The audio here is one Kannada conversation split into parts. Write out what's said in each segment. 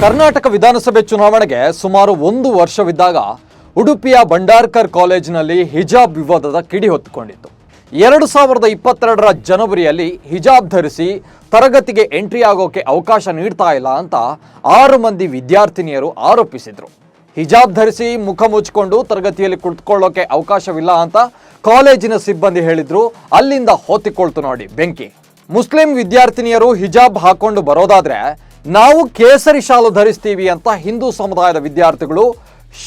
ಕರ್ನಾಟಕ ವಿಧಾನಸಭೆ ಚುನಾವಣೆಗೆ ಸುಮಾರು ಒಂದು ವರ್ಷವಿದ್ದಾಗ ಉಡುಪಿಯ ಭಂಡಾರ್ಕರ್ ಕಾಲೇಜಿನಲ್ಲಿ ಹಿಜಾಬ್ ವಿವಾದದ ಕಿಡಿ ಹೊತ್ತುಕೊಂಡಿತ್ತು. ಎರಡು ಸಾವಿರದ ಇಪ್ಪತ್ತೆರಡರ ಜನವರಿಯಲ್ಲಿ ಹಿಜಾಬ್ ಧರಿಸಿ ತರಗತಿಗೆ ಎಂಟ್ರಿ ಆಗೋಕೆ ಅವಕಾಶ ನೀಡ್ತಾ ಇಲ್ಲ ಅಂತ ಆರು ಮಂದಿ ವಿದ್ಯಾರ್ಥಿನಿಯರು ಆರೋಪಿಸಿದರು. ಹಿಜಾಬ್ ಧರಿಸಿ ಮುಖ ಮುಚ್ಚಿಕೊಂಡು ತರಗತಿಯಲ್ಲಿ ಕುಳಿತುಕೊಳ್ಳೋಕೆ ಅವಕಾಶವಿಲ್ಲ ಅಂತ ಕಾಲೇಜಿನ ಸಿಬ್ಬಂದಿ ಹೇಳಿದ್ರು. ಅಲ್ಲಿಂದ ಹೊತ್ತಿಕೊಳ್ತು ನೋಡಿ ಬೆಂಕಿ. ಮುಸ್ಲಿಂ ವಿದ್ಯಾರ್ಥಿನಿಯರು ಹಿಜಾಬ್ ಹಾಕೊಂಡು ಬರೋದಾದ್ರೆ ನಾವು ಕೇಸರಿ ಶಾಲು ಧರಿಸ್ತೀವಿ ಅಂತ ಹಿಂದೂ ಸಮುದಾಯದ ವಿದ್ಯಾರ್ಥಿಗಳು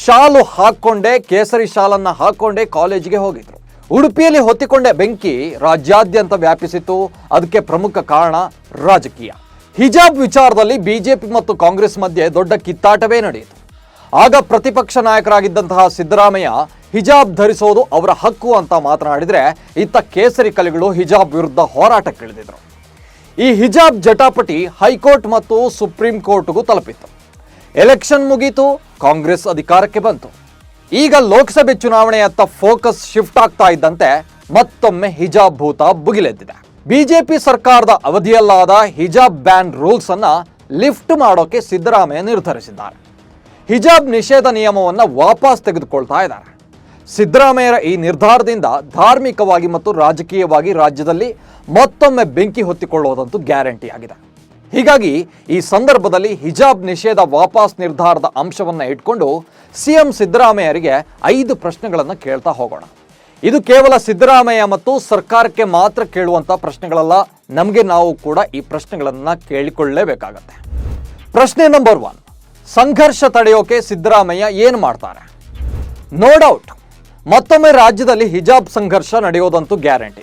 ಶಾಲು ಹಾಕೊಂಡೇ ಕೇಸರಿ ಶಾಲನ್ನ ಹಾಕೊಂಡೇ ಕಾಲೇಜಿಗೆ ಹೋಗಿದ್ರು. ಉಡುಪಿಯಲ್ಲಿ ಹೊತ್ತಿಕೊಂಡೆ ಬೆಂಕಿ ರಾಜ್ಯಾದ್ಯಂತ ವ್ಯಾಪಿಸಿತ್ತು. ಅದಕ್ಕೆ ಪ್ರಮುಖ ಕಾರಣ ರಾಜಕೀಯ. ಹಿಜಾಬ್ ವಿಚಾರದಲ್ಲಿ ಬಿಜೆಪಿ ಮತ್ತು ಕಾಂಗ್ರೆಸ್ ಮಧ್ಯೆ ದೊಡ್ಡ ಕಿತ್ತಾಟವೇ ನಡೆಯಿತು. ಆಗ ಪ್ರತಿಪಕ್ಷ ನಾಯಕರಾಗಿದ್ದಂತಹ ಸಿದ್ದರಾಮಯ್ಯ ಹಿಜಾಬ್ ಧರಿಸೋದು ಅವರ ಹಕ್ಕು ಅಂತ ಮಾತನಾಡಿದ್ರೆ ಇತ್ತ ಕೇಸರಿ ಕಲೆಗಳು ಹಿಜಾಬ್ ವಿರುದ್ಧ ಹೋರಾಟಕ್ಕಿಳಿದಿದ್ರು. ಈ ಹಿಜಾಬ್ ಜಟಾಪಟಿ ಹೈಕೋರ್ಟ್ ಮತ್ತು ಸುಪ್ರೀಂ ಕೋರ್ಟ್ಗೂ ತಲುಪಿತ್ತು. ಎಲೆಕ್ಷನ್ ಮುಗೀತು, ಕಾಂಗ್ರೆಸ್ ಅಧಿಕಾರಕ್ಕೆ ಬಂತು. ಈಗ ಲೋಕಸಭೆ ಚುನಾವಣೆಯತ್ತ ಫೋಕಸ್ ಶಿಫ್ಟ್ ಆಗ್ತಾ ಇದ್ದಂತೆ ಮತ್ತೊಮ್ಮೆ ಹಿಜಾಬ್ ಭೂತ ಬುಗಿಲೆದ್ದಿದೆ. ಬಿಜೆಪಿ ಸರ್ಕಾರದ ಅವಧಿಯಲ್ಲಾದ ಹಿಜಾಬ್ ಬ್ಯಾನ್ ರೂಲ್ಸ್ ಅನ್ನ ಲಿಫ್ಟ್ ಮಾಡೋಕೆ ಸಿದ್ದರಾಮಯ್ಯ ನಿರ್ಧರಿಸಿದ್ದಾರೆ. ಹಿಜಾಬ್ ನಿಷೇಧ ನಿಯಮವನ್ನು ವಾಪಸ್ ತೆಗೆದುಕೊಳ್ತಾ ಇದ್ದಾರೆ. ಸಿದ್ದರಾಮಯ್ಯರ ಈ ನಿರ್ಧಾರದಿಂದ ಧಾರ್ಮಿಕವಾಗಿ ಮತ್ತು ರಾಜಕೀಯವಾಗಿ ರಾಜ್ಯದಲ್ಲಿ ಮತ್ತೊಮ್ಮೆ ಬೆಂಕಿ ಹೊತ್ತಿಕೊಳ್ಳುವುದಂತೂ ಗ್ಯಾರಂಟಿ ಆಗಿದೆ. ಹೀಗಾಗಿ ಈ ಸಂದರ್ಭದಲ್ಲಿ ಹಿಜಾಬ್ ನಿಷೇಧ ವಾಪಸ್ ನಿರ್ಧಾರದ ಅಂಶವನ್ನು ಇಟ್ಕೊಂಡು ಸಿಎಂ ಸಿದ್ದರಾಮಯ್ಯರಿಗೆ ಐದು ಪ್ರಶ್ನೆಗಳನ್ನು ಕೇಳ್ತಾ ಹೋಗೋಣ. ಇದು ಕೇವಲ ಸಿದ್ದರಾಮಯ್ಯ ಮತ್ತು ಸರ್ಕಾರಕ್ಕೆ ಮಾತ್ರ ಕೇಳುವಂಥ ಪ್ರಶ್ನೆಗಳಲ್ಲ, ನಮಗೆ ನಾವು ಕೂಡ ಈ ಪ್ರಶ್ನೆಗಳನ್ನು ಕೇಳಿಕೊಳ್ಳಲೇಬೇಕಾಗತ್ತೆ ಪ್ರಶ್ನೆ ನಂಬರ್ ಒನ್, ಸಂಘರ್ಷ ತಡೆಯೋಕೆ ಸಿದ್ದರಾಮಯ್ಯ ಏನು ಮಾಡ್ತಾರೆ? ನೋ ಡೌಟ್ ಮತ್ತೊಮ್ಮೆ ರಾಜ್ಯದಲ್ಲಿ ಹಿಜಾಬ್ ಸಂಘರ್ಷ ನಡೆಯೋದಂತೂ ಗ್ಯಾರಂಟಿ.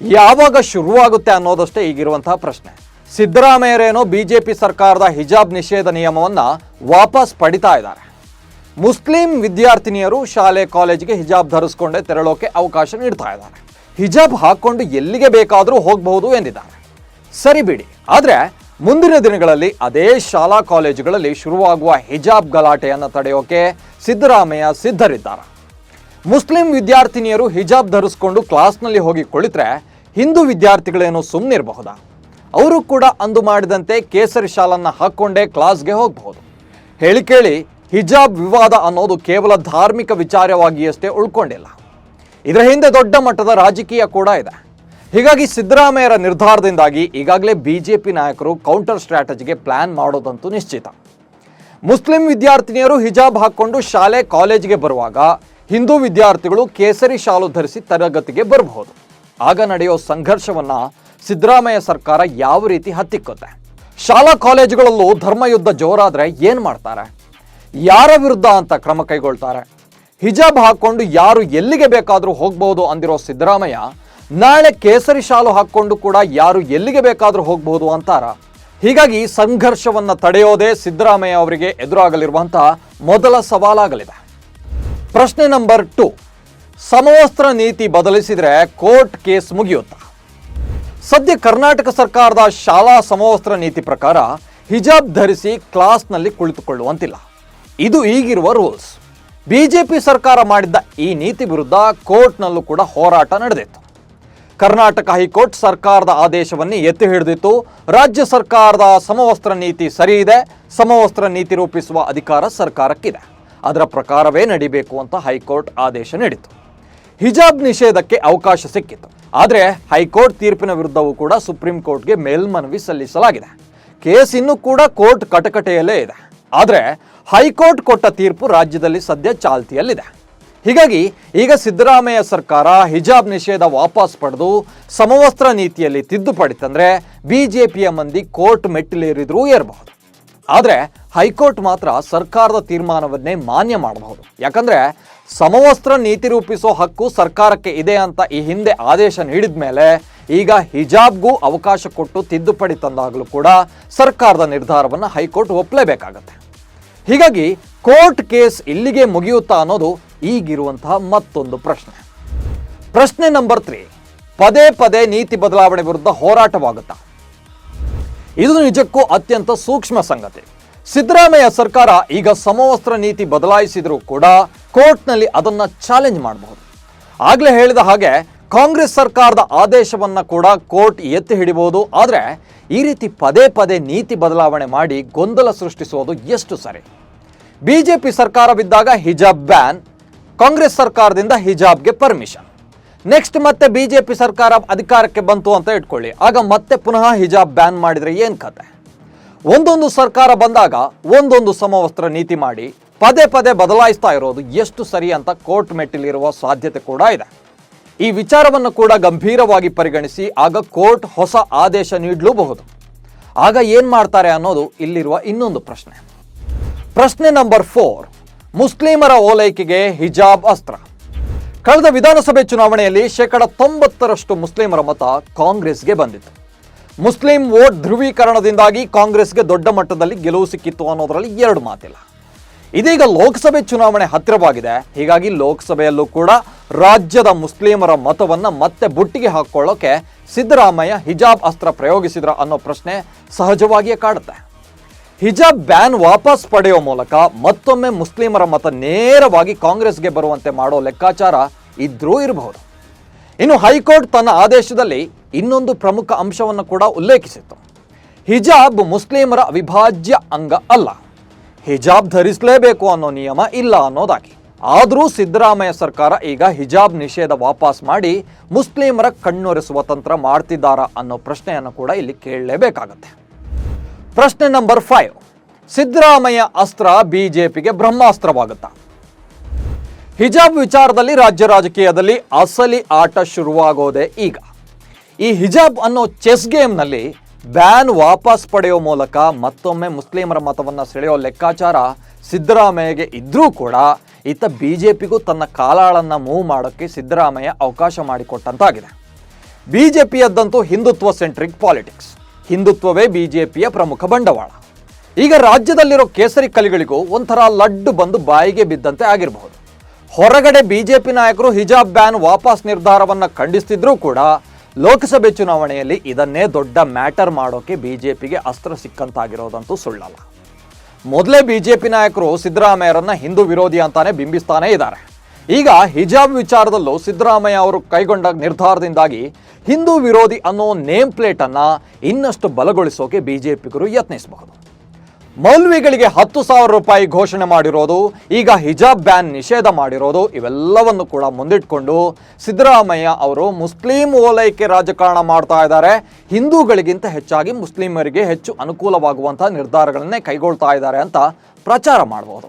ಯಾವಾಗ ಶುರುವಾಗುತ್ತೆ ಅನ್ನೋದಷ್ಟೇ ಈಗಿರುವಂತಹ ಪ್ರಶ್ನೆ. ಸಿದ್ದರಾಮಯ್ಯರೇನೋ ಬಿಜೆಪಿ ಸರ್ಕಾರದ ಹಿಜಾಬ್ ನಿಷೇಧ ನಿಯಮವನ್ನು ವಾಪಸ್ ಪಡಿತಾ ಇದ್ದಾರೆ. ಮುಸ್ಲಿಂ ವಿದ್ಯಾರ್ಥಿನಿಯರು ಶಾಲೆ, ಕಾಲೇಜಿಗೆ ಹಿಜಾಬ್ ಧರಿಸ್ಕೊಂಡೇ ತೆರಳೋಕೆ ಅವಕಾಶ ನೀಡ್ತಾ ಇದ್ದಾರೆ. ಹಿಜಾಬ್ ಹಾಕೊಂಡು ಎಲ್ಲಿಗೆ ಬೇಕಾದರೂ ಹೋಗಬಹುದು ಎಂದಿದ್ದಾರೆ. ಸರಿ ಬಿಡಿ, ಆದರೆ ಮುಂದಿನ ದಿನಗಳಲ್ಲಿ ಅದೇ ಶಾಲಾ, ಕಾಲೇಜುಗಳಲ್ಲಿ ಶುರುವಾಗುವ ಹಿಜಾಬ್ ಗಲಾಟೆಯನ್ನು ತಡೆಯೋಕೆ ಸಿದ್ದರಾಮಯ್ಯ ಸಿದ್ಧರಿದ್ದಾರೆ. ಮುಸ್ಲಿಂ ವಿದ್ಯಾರ್ಥಿನಿಯರು ಹಿಜಾಬ್ ಧರಿಸ್ಕೊಂಡು ಕ್ಲಾಸ್ನಲ್ಲಿ ಹೋಗಿ ಕುಳಿತರೆ ಹಿಂದೂ ವಿದ್ಯಾರ್ಥಿಗಳೇನು ಸುಮ್ಮನಿರಬಹುದಾ ಅವರು ಕೂಡ ಅಂದು ಮಾಡಿದಂತೆ ಕೇಸರಿ ಶಾಲನ್ನು ಹಾಕ್ಕೊಂಡೇ ಕ್ಲಾಸ್ಗೆ ಹೋಗಬಹುದು. ಹೇಳಿ ಕೇಳಿ, ಹಿಜಾಬ್ ವಿವಾದ ಅನ್ನೋದು ಕೇವಲ ಧಾರ್ಮಿಕ ವಿಚಾರವಾಗಿಯಷ್ಟೇ ಉಳ್ಕೊಂಡಿಲ್ಲ. ಇದರ ಹಿಂದೆ ದೊಡ್ಡ ಮಟ್ಟದ ರಾಜಕೀಯ ಕೂಡ ಇದೆ. ಹೀಗಾಗಿ ಸಿದ್ದರಾಮಯ್ಯರ ನಿರ್ಧಾರದಿಂದಾಗಿ ಈಗಾಗಲೇ ಬಿ ಜೆ ಪಿ ನಾಯಕರು ಕೌಂಟರ್ ಸ್ಟ್ರಾಟಜಿಗೆ ಪ್ಲ್ಯಾನ್ ಮಾಡೋದಂತೂ ನಿಶ್ಚಿತ. ಮುಸ್ಲಿಂ ವಿದ್ಯಾರ್ಥಿನಿಯರು ಹಿಜಾಬ್ ಹಾಕ್ಕೊಂಡು ಶಾಲೆ, ಕಾಲೇಜಿಗೆ ಬರುವಾಗ ಹಿಂದೂ ವಿದ್ಯಾರ್ಥಿಗಳು ಕೇಸರಿ ಶಾಲು ಧರಿಸಿ ತರಗತಿಗೆ ಬರಬಹುದು. ಆಗ ನಡೆಯೋ ಸಂಘರ್ಷವನ್ನ ಸಿದ್ದರಾಮಯ್ಯ ಸರ್ಕಾರ ಯಾವ ರೀತಿ ಹತ್ತಿಕ್ಕುತ್ತೆ ಶಾಲಾ ಕಾಲೇಜುಗಳಲ್ಲೂ ಧರ್ಮಯುದ್ಧ ಜೋರಾದ್ರೆ ಏನ್ ಮಾಡ್ತಾರೆ? ಯಾರ ವಿರುದ್ಧ ಅಂತ ಕ್ರಮ ಕೈಗೊಳ್ತಾರೆ? ಹಿಜಾಬ್ ಹಾಕೊಂಡು ಯಾರು ಎಲ್ಲಿಗೆ ಬೇಕಾದರೂ ಹೋಗ್ಬಹುದು ಅಂದಿರೋ ಸಿದ್ದರಾಮಯ್ಯ, ನಾಳೆ ಕೇಸರಿ ಶಾಲು ಹಾಕ್ಕೊಂಡು ಕೂಡ ಯಾರು ಎಲ್ಲಿಗೆ ಬೇಕಾದರೂ ಹೋಗಬಹುದು ಅಂತಾರ? ಹೀಗಾಗಿ ಸಂಘರ್ಷವನ್ನ ತಡೆಯೋದೇ ಸಿದ್ದರಾಮಯ್ಯ ಅವರಿಗೆ ಎದುರಾಗಲಿರುವಂತಹ ಮೊದಲ ಸವಾಲಾಗಲಿದೆ. ಪ್ರಶ್ನೆ ನಂಬರ್ ಟು. ಸಮವಸ್ತ್ರ ನೀತಿ ಬದಲಿಸಿದರೆ ಕೋರ್ಟ್ ಕೇಸ್ ಮುಗಿಯುತ್ತಾ? ಸದ್ಯ ಕರ್ನಾಟಕ ಸರ್ಕಾರದ ಶಾಲಾ ಸಮವಸ್ತ್ರ ನೀತಿ ಪ್ರಕಾರ ಹಿಜಾಬ್ ಧರಿಸಿ ಕ್ಲಾಸ್ನಲ್ಲಿ ಕುಳಿತುಕೊಳ್ಳುವಂತಿಲ್ಲ. ಇದು ಈಗಿರುವ ರೂಲ್ಸ್. ಬಿಜೆಪಿ ಸರ್ಕಾರ ಮಾಡಿದ್ದ ಈ ನೀತಿ ವಿರುದ್ಧ ಕೋರ್ಟ್ನಲ್ಲೂ ಕೂಡ ಹೋರಾಟ ನಡೆದಿತ್ತು. ಕರ್ನಾಟಕ ಹೈಕೋರ್ಟ್ ಸರ್ಕಾರದ ಆದೇಶವನ್ನು ಎತ್ತಿ ಹಿಡಿದಿತ್ತು. ರಾಜ್ಯ ಸರ್ಕಾರದ ಸಮವಸ್ತ್ರ ನೀತಿ ಸರಿ ಇದೆ ಸಮವಸ್ತ್ರ ನೀತಿ ರೂಪಿಸುವ ಅಧಿಕಾರ ಸರ್ಕಾರಕ್ಕಿದೆ. ಅದರ ಪ್ರಕಾರವೇ ನಡಿಬೇಕು ಅಂತ ಹೈಕೋರ್ಟ್ ಆದೇಶ ನೀಡಿತು ಹಿಜಾಬ್ ನಿಷೇಧಕ್ಕೆ ಅವಕಾಶ ಸಿಕ್ಕಿತ್ತು. ಆದರೆ ಹೈಕೋರ್ಟ್ ತೀರ್ಪಿನ ವಿರುದ್ಧವೂ ಕೂಡ ಸುಪ್ರೀಂ ಕೋರ್ಟ್ಗೆ ಮೇಲ್ಮನವಿ ಸಲ್ಲಿಸಲಾಗಿದೆ. ಕೇಸ್ ಇನ್ನೂ ಕೂಡ ಕೋರ್ಟ್ ಕಟಕಟೆಯಲ್ಲೇ ಇದೆ. ಆದರೆ ಹೈಕೋರ್ಟ್ ಕೊಟ್ಟ ತೀರ್ಪು ರಾಜ್ಯದಲ್ಲಿ ಸದ್ಯ ಚಾಲ್ತಿಯಲ್ಲಿದೆ. ಹೀಗಾಗಿ ಈಗ ಸಿದ್ದರಾಮಯ್ಯ ಸರ್ಕಾರ ಹಿಜಾಬ್ ನಿಷೇಧ ವಾಪಸ್ ಪಡೆದು ಸಮವಸ್ತ್ರ ನೀತಿಯಲ್ಲಿ ತಿದ್ದುಪಡಿ ತಂದ್ರೆ ಬಿಜೆಪಿಯ ಮಂದಿ ಕೋರ್ಟ್ ಮೆಟ್ಟಿಲೇರಿದ್ರೂ ಏರಬಹುದು. ಆದರೆ ಹೈಕೋರ್ಟ್ ಮಾತ್ರ ಸರ್ಕಾರದ ತೀರ್ಮಾನವನ್ನೇ ಮಾನ್ಯ ಮಾಡಬಹುದು. ಯಾಕಂದ್ರೆ ಸಮವಸ್ತ್ರ ನೀತಿ ರೂಪಿಸೋ ಹಕ್ಕು ಸರ್ಕಾರಕ್ಕೆ ಇದೆ ಅಂತ ಈ ಹಿಂದೆ ಆದೇಶ ನೀಡಿದ ಮೇಲೆ ಈಗ ಹಿಜಾಬ್ಗೂ ಅವಕಾಶ ಕೊಟ್ಟು ತಿದ್ದುಪಡಿ ತಂದಾಗಲೂ ಕೂಡ ಸರ್ಕಾರದ ನಿರ್ಧಾರವನ್ನು ಹೈಕೋರ್ಟ್ ಒಪ್ಪಲೇಬೇಕಾಗತ್ತೆ. ಹೀಗಾಗಿ ಕೋರ್ಟ್ ಕೇಸ್ ಇಲ್ಲಿಗೆ ಮುಗಿಯುತ್ತಾ ಅನ್ನೋದು ಈಗಿರುವಂತಹ ಮತ್ತೊಂದು ಪ್ರಶ್ನೆ. ಪ್ರಶ್ನೆ ನಂಬರ್ ತ್ರೀ, ಪದೇ ಪದೇ ನೀತಿ ಬದಲಾವಣೆ ವಿರುದ್ಧ ಹೋರಾಟವಾಗುತ್ತಾ? ಇದು ನಿಜಕ್ಕೂ ಅತ್ಯಂತ ಸೂಕ್ಷ್ಮ ಸಂಗತಿ. ಸಿದ್ದರಾಮಯ್ಯ ಸರ್ಕಾರ ಈಗ ಸಮವಸ್ತ್ರ ನೀತಿ ಬದಲಾಯಿಸಿದರೂ ಕೂಡ ಕೋರ್ಟ್ನಲ್ಲಿ ಅದನ್ನು ಚಾಲೆಂಜ್ ಮಾಡಬಹುದು. ಆಗಲೇ ಹೇಳಿದ ಹಾಗೆ ಕಾಂಗ್ರೆಸ್ ಸರ್ಕಾರದ ಆದೇಶವನ್ನು ಕೂಡ ಕೋರ್ಟ್ ಎತ್ತಿ ಹಿಡಿಬಹುದು. ಆದರೆ ಈ ರೀತಿ ಪದೇ ಪದೇ ನೀತಿ ಬದಲಾವಣೆ ಮಾಡಿ ಗೊಂದಲ ಸೃಷ್ಟಿಸುವುದು ಎಷ್ಟು ಸರಿ? ಬಿಜೆಪಿ ಸರ್ಕಾರವಿದ್ದಾಗ ಹಿಜಾಬ್ ಬ್ಯಾನ್, ಕಾಂಗ್ರೆಸ್ ಸರ್ಕಾರದಿಂದ ಹಿಜಾಬ್ಗೆ ಪರ್ಮಿಷನ್. ನೆಕ್ಸ್ಟ್ ಮತ್ತೆ ಬಿಜೆಪಿ ಸರ್ಕಾರ ಅಧಿಕಾರಕ್ಕೆ ಬಂತು ಅಂತ ಇಟ್ಕೊಳ್ಳಿ. ಆಗ ಮತ್ತೆ ಪುನಃ ಹಿಜಾಬ್ ಬ್ಯಾನ್ ಮಾಡಿದರೆ ಏನು ಕತೆ? ಒಂದೊಂದು ಸರ್ಕಾರ ಬಂದಾಗ ಒಂದೊಂದು ಸಮವಸ್ತ್ರ ನೀತಿ ಮಾಡಿ ಪದೇ ಪದೇ ಬದಲಾಯಿಸ್ತಾ ಇರೋದು ಎಷ್ಟು ಸರಿ ಅಂತ ಕೋರ್ಟ್ ಮೆಟ್ಟಿಲಿರುವ ಸಾಧ್ಯತೆ ಕೂಡ ಇದೆ. ಈ ವಿಚಾರವನ್ನು ಕೂಡ ಗಂಭೀರವಾಗಿ ಪರಿಗಣಿಸಿ ಆಗ ಕೋರ್ಟ್ ಹೊಸ ಆದೇಶ ನೀಡಲೂಬಹುದು. ಆಗ ಏನು ಮಾಡ್ತಾರೆ ಅನ್ನೋದು ಇಲ್ಲಿರುವ ಇನ್ನೊಂದು ಪ್ರಶ್ನೆ. ಪ್ರಶ್ನೆ ನಂಬರ್ ಫೋರ್ ಮುಸ್ಲಿಮರ ಓಲೈಕೆಗೆ ಹಿಜಾಬ್ ಅಸ್ತ್ರ. ಕಳೆದ ವಿಧಾನಸಭೆ ಚುನಾವಣೆಯಲ್ಲಿ ಶೇಕಡ ತೊಂಬತ್ತರಷ್ಟು ಮುಸ್ಲಿಮರ ಮತ ಕಾಂಗ್ರೆಸ್ಗೆ ಬಂದಿತ್ತು. ಮುಸ್ಲಿಂ ವೋಟ್ ಧ್ರುವೀಕರಣದಿಂದಾಗಿ ಕಾಂಗ್ರೆಸ್ಗೆ ದೊಡ್ಡ ಮಟ್ಟದಲ್ಲಿ ಗೆಲುವು ಸಿಕ್ಕಿತ್ತು ಅನ್ನೋದರಲ್ಲಿ ಎರಡು ಮಾತಿಲ್ಲ. ಇದೀಗ ಲೋಕಸಭೆ ಚುನಾವಣೆ ಹತ್ತಿರವಾಗಿದೆ. ಹೀಗಾಗಿ ಲೋಕಸಭೆಯಲ್ಲೂ ಕೂಡ ರಾಜ್ಯದ ಮುಸ್ಲಿಮರ ಮತವನ್ನ ಮತ್ತೆ ಬುಟ್ಟಿಗೆ ಹಾಕೊಳ್ಳೋಕೆ ಸಿದ್ದರಾಮಯ್ಯ ಹಿಜಾಬ್ ಅಸ್ತ್ರ ಪ್ರಯೋಗಿಸಿದ್ರ ಅನ್ನೋ ಪ್ರಶ್ನೆ ಸಹಜವಾಗಿಯೇ ಕಾಡುತ್ತೆ. ಹಿಜಾಬ್ ಬ್ಯಾನ್ ವಾಪಸ್ ಪಡೆಯುವ ಮೂಲಕ ಮತ್ತೊಮ್ಮೆ ಮುಸ್ಲಿಮರ ಮತ ನೇರವಾಗಿ ಕಾಂಗ್ರೆಸ್ಗೆ ಬರುವಂತೆ ಮಾಡೋ ಲೆಕ್ಕಾಚಾರ ಇದ್ರೂ ಇರಬಹುದು. ಇನ್ನು ಹೈಕೋರ್ಟ್ ತನ್ನ ಆದೇಶದಲ್ಲಿ ಇನ್ನೊಂದು ಪ್ರಮುಖ ಅಂಶವನ್ನು ಕೂಡ ಉಲ್ಲೇಖಿಸಿತ್ತು. ಹಿಜಾಬ್ ಮುಸ್ಲಿಮರ ಅವಿಭಾಜ್ಯ ಅಂಗ ಅಲ್ಲ. ಹಿಜಾಬ್ ಧರಿಸಲೇಬೇಕು ಅನ್ನೋ ನಿಯಮ ಇಲ್ಲ ಅನ್ನೋದಾಗಿ. ಆದರೂ ಸಿದ್ದರಾಮಯ್ಯ ಸರ್ಕಾರ ಈಗ ಹಿಜಾಬ್ ನಿಷೇಧ ವಾಪಸ್ ಮಾಡಿ ಮುಸ್ಲಿಮರ ಕಣ್ಣೊರೆಸುವ ತಂತ್ರ ಮಾಡ್ತಿದ್ದಾರಾ ಅನ್ನೋ ಪ್ರಶ್ನೆಯನ್ನು ಕೂಡ ಇಲ್ಲಿ ಕೇಳಲೇಬೇಕಾಗತ್ತೆ. ಪ್ರಶ್ನೆ ನಂಬರ್ ಫೈವ್. ಸಿದ್ದರಾಮಯ್ಯ ಅಸ್ತ್ರ ಬಿಜೆಪಿಗೆ ಬ್ರಹ್ಮಾಸ್ತ್ರವಾಗುತ್ತಾ? ಹಿಜಾಬ್ ವಿಚಾರದಲ್ಲಿ ರಾಜ್ಯ ರಾಜಕೀಯದಲ್ಲಿ ಅಸಲಿ ಆಟ ಶುರುವಾಗೋದೆ ಈಗ. ಈ ಹಿಜಾಬ್ ಅನ್ನೋ ಚೆಸ್ ಗೇಮ್ನಲ್ಲಿ ಬ್ಯಾನ್ ವಾಪಸ್ ಪಡೆಯೋ ಮೂಲಕ ಮತ್ತೊಮ್ಮೆ ಮುಸ್ಲಿಮರ ಮತವನ್ನು ಸೆಳೆಯೋ ಲೆಕ್ಕಾಚಾರ ಸಿದ್ದರಾಮಯ್ಯಗೆ ಇದ್ದರೂ ಕೂಡ ಈತ ಬಿ ಜೆ ಪಿಗೂ ತನ್ನ ಕಾಲಾಳನ್ನು ಮೂವ್ ಮಾಡೋಕ್ಕೆ ಸಿದ್ದರಾಮಯ್ಯ ಅವಕಾಶ ಮಾಡಿಕೊಟ್ಟಂತಾಗಿದೆ. ಬಿ ಜೆ ಪಿಯದ್ದಂತೂ ಹಿಂದುತ್ವ ಸೆಂಟ್ರಿಕ್ ಪಾಲಿಟಿಕ್ಸ್ ಹಿಂದುತ್ವವೇ ಬಿಜೆಪಿಯ ಪ್ರಮುಖ ಬಂಡವಾಳ. ಈಗ ರಾಜ್ಯದಲ್ಲಿರೋ ಕೇಸರಿ ಕಲಿಗಳಿಗೂ ಒಂಥರ ಲಡ್ಡು ಬಂದು ಬಾಯಿಗೆ ಬಿದ್ದಂತೆ ಆಗಿರಬಹುದು. ಹೊರಗಡೆ ಬಿಜೆಪಿ ನಾಯಕರು ಹಿಜಾಬ್ ಬ್ಯಾನ್ ವಾಪಸ್ ನಿರ್ಧಾರವನ್ನ ಖಂಡಿಸ್ತಿದ್ರೂ ಕೂಡ ಲೋಕಸಭೆ ಚುನಾವಣೆಯಲ್ಲಿ ಇದನ್ನೇ ದೊಡ್ಡ ಮ್ಯಾಟರ್ ಮಾಡೋಕೆ ಬಿಜೆಪಿಗೆ ಅಸ್ತ್ರ ಸಿಕ್ಕಂತಾಗಿರೋದಂತೂ ಸುಳ್ಳಲ್ಲ. ಮೊದಲೇ ಬಿಜೆಪಿ ನಾಯಕರು ಸಿದ್ದರಾಮಯ್ಯರನ್ನ ಹಿಂದೂ ವಿರೋಧಿ ಅಂತಾನೆ ಬಿಂಬಿಸ್ತಾನೇ ಇದ್ದಾರೆ. ಈಗ ಹಿಜಾಬ್ ವಿಚಾರದಲ್ಲೂ ಸಿದ್ದರಾಮಯ್ಯ ಅವರು ಕೈಗೊಂಡ ನಿರ್ಧಾರದಿಂದಾಗಿ ಹಿಂದೂ ವಿರೋಧಿ ಅನ್ನೋ ನೇಮ್ ಪ್ಲೇಟ್ ಅನ್ನ ಇನ್ನಷ್ಟು ಬಲಗೊಳಿಸೋಕೆ ಬಿಜೆಪಿಗರು ಯತ್ನಿಸಬಹುದು. ಮೌಲ್ವಿಗಳಿಗೆ ಹತ್ತು ಸಾವಿರ ರೂಪಾಯಿ ಘೋಷಣೆ ಮಾಡಿರೋದು, ಈಗ ಹಿಜಾಬ್ ಬ್ಯಾನ್ ನಿಷೇಧ ಮಾಡಿರೋದು, ಇವೆಲ್ಲವನ್ನು ಕೂಡ ಮುಂದಿಟ್ಕೊಂಡು ಸಿದ್ದರಾಮಯ್ಯ ಅವರು ಮುಸ್ಲಿಂ ಓಲೈಕೆ ರಾಜಕಾರಣ ಮಾಡ್ತಾ ಇದ್ದಾರೆ. ಹಿಂದೂಗಳಿಗಿಂತ ಹೆಚ್ಚಾಗಿ ಮುಸ್ಲಿಮರಿಗೆ ಹೆಚ್ಚು ಅನುಕೂಲವಾಗುವಂತಹ ನಿರ್ಧಾರಗಳನ್ನೇ ಕೈಗೊಳ್ತಾ ಇದ್ದಾರೆ ಅಂತ ಪ್ರಚಾರ ಮಾಡಬಹುದು.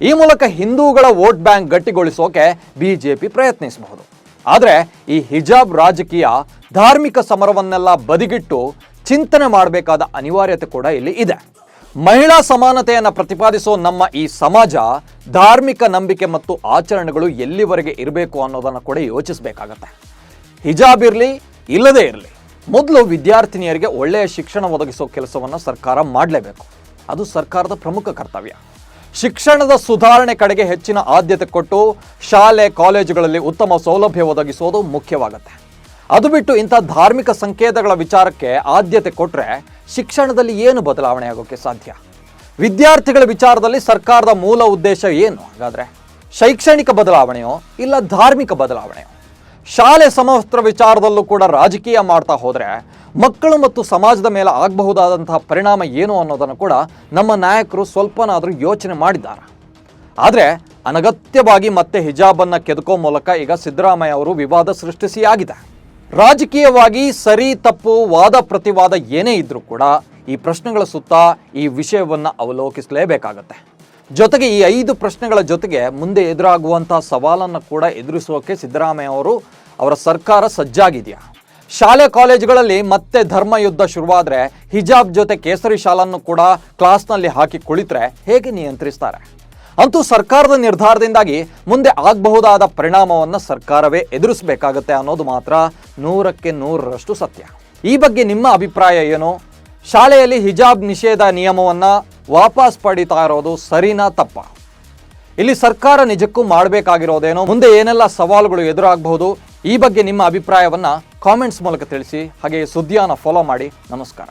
ಈ ಮೂಲಕ ಹಿಂದೂಗಳ ವೋಟ್ ಬ್ಯಾಂಕ್ ಗಟ್ಟಿಗೊಳಿಸೋಕೆ ಬಿಜೆಪಿ ಪ್ರಯತ್ನಿಸಬಹುದು. ಆದರೆ ಈ ಹಿಜಾಬ್ ರಾಜಕೀಯ ಧಾರ್ಮಿಕ ಸಮರವನ್ನೆಲ್ಲ ಬದಿಗಿಟ್ಟು ಚಿಂತನೆ ಮಾಡಬೇಕಾದ ಅನಿವಾರ್ಯತೆ ಕೂಡ ಇಲ್ಲಿ ಇದೆ. ಮಹಿಳಾ ಸಮಾನತೆಯನ್ನು ಪ್ರತಿಪಾದಿಸೋ ನಮ್ಮ ಈ ಸಮಾಜ ಧಾರ್ಮಿಕ ನಂಬಿಕೆ ಮತ್ತು ಆಚರಣೆಗಳು ಎಲ್ಲಿವರೆಗೆ ಇರಬೇಕು ಅನ್ನೋದನ್ನು ಕೂಡ ಯೋಚಿಸಬೇಕಾಗತ್ತೆ. ಹಿಜಾಬ್ ಇರಲಿ, ಇಲ್ಲದೇ ಇರಲಿ, ಮೊದಲು ವಿದ್ಯಾರ್ಥಿನಿಯರಿಗೆ ಒಳ್ಳೆಯ ಶಿಕ್ಷಣ ಒದಗಿಸೋ ಕೆಲಸವನ್ನು ಸರ್ಕಾರ ಮಾಡಲೇಬೇಕು. ಅದು ಸರ್ಕಾರದ ಪ್ರಮುಖ ಕರ್ತವ್ಯ. ಶಿಕ್ಷಣದ ಸುಧಾರಣೆ ಕಡೆಗೆ ಹೆಚ್ಚಿನ ಆದ್ಯತೆ ಕೊಟ್ಟು ಶಾಲೆ, ಕಾಲೇಜುಗಳಲ್ಲಿ ಉತ್ತಮ ಸೌಲಭ್ಯ ಒದಗಿಸೋದು ಮುಖ್ಯವಾಗುತ್ತೆ. ಅದು ಬಿಟ್ಟು ಇಂಥ ಧಾರ್ಮಿಕ ಸಂಕೇತಗಳ ವಿಚಾರಕ್ಕೆ ಆದ್ಯತೆ ಕೊಟ್ಟರೆ ಶಿಕ್ಷಣದಲ್ಲಿ ಏನು ಬದಲಾವಣೆ ಆಗೋಕ್ಕೆ ಸಾಧ್ಯ? ವಿದ್ಯಾರ್ಥಿಗಳ ವಿಚಾರದಲ್ಲಿ ಸರ್ಕಾರದ ಮೂಲ ಉದ್ದೇಶ ಏನು? ಹಾಗಾದರೆ ಶೈಕ್ಷಣಿಕ ಬದಲಾವಣೆಯೋ ಇಲ್ಲ ಧಾರ್ಮಿಕ ಬದಲಾವಣೆಯೋ? ಶಾಲೆ ಸಮವಸ್ತ್ರ ವಿಚಾರದಲ್ಲೂ ಕೂಡ ರಾಜಕೀಯ ಮಾಡ್ತಾ ಹೋದರೆ ಮಕ್ಕಳು ಮತ್ತು ಸಮಾಜದ ಮೇಲೆ ಆಗಬಹುದಾದಂತಹ ಪರಿಣಾಮ ಏನು ಅನ್ನೋದನ್ನು ಕೂಡ ನಮ್ಮ ನಾಯಕರು ಸ್ವಲ್ಪನಾದರೂ ಯೋಚನೆ ಮಾಡಿದ್ದಾರೆ. ಆದರೆ ಅನಗತ್ಯವಾಗಿ ಮತ್ತೆ ಹಿಜಾಬನ್ನು ಕೆದಕೋ ಮೂಲಕ ಈಗ ಸಿದ್ದರಾಮಯ್ಯ ಅವರು ವಿವಾದ ಸೃಷ್ಟಿಸಿ ಆಗಿದೆ ರಾಜಕೀಯವಾಗಿ ಸರಿ, ತಪ್ಪು, ವಾದ, ಪ್ರತಿವಾದ ಏನೇ ಇದ್ದರೂ ಕೂಡ ಈ ಪ್ರಶ್ನೆಗಳ ಸುತ್ತ ಈ ವಿಷಯವನ್ನು ಅವಲೋಕಿಸಲೇಬೇಕಾಗತ್ತೆ. ಜೊತೆಗೆ ಈ ಐದು ಪ್ರಶ್ನೆಗಳ ಜೊತೆಗೆ ಮುಂದೆ ಎದುರಾಗುವಂತಹ ಸವಾಲನ್ನು ಕೂಡ ಎದುರಿಸೋಕೆ ಸಿದ್ದರಾಮಯ್ಯ ಅವರು ಅವರ ಸರ್ಕಾರ ಸಜ್ಜಾಗಿದೆಯಾ? ಶಾಲೆ ಕಾಲೇಜುಗಳಲ್ಲಿ ಮತ್ತೆ ಧರ್ಮ ಯುದ್ಧ ಶುರುವಾದರೆ ಹಿಜಾಬ್ ಜೊತೆ ಕೇಸರಿ ಶಾಲನ್ನು ಕೂಡ ಕ್ಲಾಸ್ನಲ್ಲಿ ಹಾಕಿ ಕುಳಿತರೆ ಹೇಗೆ ನಿಯಂತ್ರಿಸ್ತಾರೆ? ಅಂತೂ ಸರ್ಕಾರದ ನಿರ್ಧಾರದಿಂದಾಗಿ ಮುಂದೆ ಆಗಬಹುದಾದ ಪರಿಣಾಮವನ್ನು ಸರ್ಕಾರವೇ ಎದುರಿಸಬೇಕಾಗತ್ತೆ ಅನ್ನೋದು ಮಾತ್ರ ನೂರಕ್ಕೆ ನೂರರಷ್ಟು ಸತ್ಯ. ಈ ಬಗ್ಗೆ ನಿಮ್ಮ ಅಭಿಪ್ರಾಯ ಏನು? ಶಾಲೆಯಲ್ಲಿ ಹಿಜಾಬ್ ನಿಷೇಧ ನಿಯಮವನ್ನು ವಾಪಸ್ ಪಡಿತಾ ಇರೋದು ಸರಿನಾ ತಪ್ಪ? ಇಲ್ಲಿ ಸರ್ಕಾರ ನಿಜಕ್ಕೂ ಮಾಡಬೇಕಾಗಿರೋದೇನೋ, ಮುಂದೆ ಏನೆಲ್ಲ ಸವಾಲುಗಳು ಎದುರಾಗಬಹುದು, ಈ ಬಗ್ಗೆ ನಿಮ್ಮ ಅಭಿಪ್ರಾಯವನ್ನು ಕಾಮೆಂಟ್ಸ್ ಮೂಲಕ ತಿಳಿಸಿ, ಹಾಗೆಯೇ ಸುದ್ದಿಯನ್ನು ಫಾಲೋ ಮಾಡಿ. ನಮಸ್ಕಾರ.